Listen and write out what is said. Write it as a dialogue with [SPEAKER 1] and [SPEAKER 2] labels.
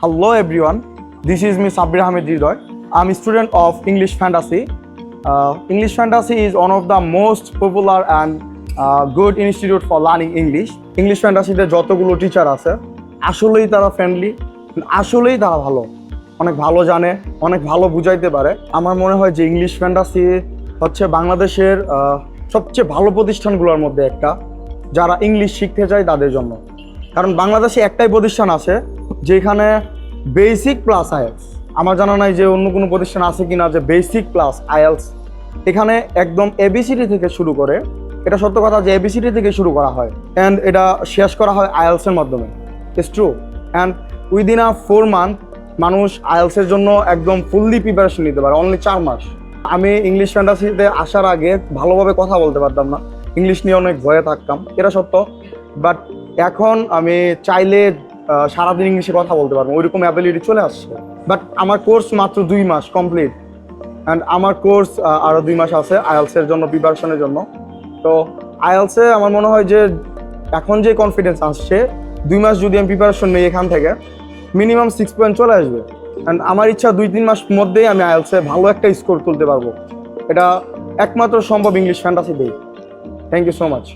[SPEAKER 1] Hello everyone, this is me Sabir Ahmed Hridoy. I'm a student of English Fantasy. Uh, English Fantasy is one of the most popular and uh, good institute for learning English. English Fantasy তে যতগুলো teacher আছে আসলেই তারা friendly আসলেই তারা ভালো অনেক ভালো জানে অনেক ভালো বুঝাইতে পারে আমার মনে হয় যে ইংলিশ ফ্যান্টাসি হচ্ছে বাংলাদেশের সবচেয়ে ভালো প্রতিষ্ঠানগুলোর মধ্যে একটা যারা ইংলিশ শিখতে চায় তাদের জন্য কারণ বাংলাদেশে একটাই প্রতিষ্ঠান আছে যেখানে বেসিক প্লাস আইএলস আমার জানা নাই যে অন্য কোনো প্রতিষ্ঠান আছে কি না যে বেসিক প্লাস আইএলস এখানে একদম এবিসিডি থেকে শুরু করে, এটা সত্য কথা যে এবিসিডি থেকে শুরু করা হয় অ্যান্ড এটা শেষ করা হয় আইএলসের মাধ্যমে। It's true and within a four month মানুষ আইএলসের জন্য একদম ফুললি প্রিপারেশন নিতে পারে অনলি চার মাস। আমি ইংলিশ ফ্যান্টাসিতে আসার আগে ভালোভাবে কথা বলতে পারতাম না। ইংলিশ নিয়ে অনেক ভয়ে থাকতাম, এটা সত্য। বাট এখন আমি চাইলে সারাদিন ইংলিশে কথা বলতে পারব, ওইরকম অ্যাবিলিটি চলে আসছে। বাট আমার কোর্স মাত্র দুই মাস কমপ্লিট অ্যান্ড আমার কোর্স আরও দুই মাস আছে আইএলসের জন্য প্রিপারেশনের জন্য। তো আইএলসে আমার মনে হয় যে এখন যে কনফিডেন্স আসছে, দুই মাস যদি আমি প্রিপারেশন নিই এখান থেকে মিনিমাম সিক্স পয়েন্ট চলে আসবে। অ্যান্ড আমার ইচ্ছা দুই তিন মাস মধ্যেই আমি আইএলসে ভালো একটা স্কোর তুলতে পারব। এটা একমাত্র সম্ভব ইংলিশ ফ্যান্টাসি দিয়ে থ্যাংক ইউ সো মাচ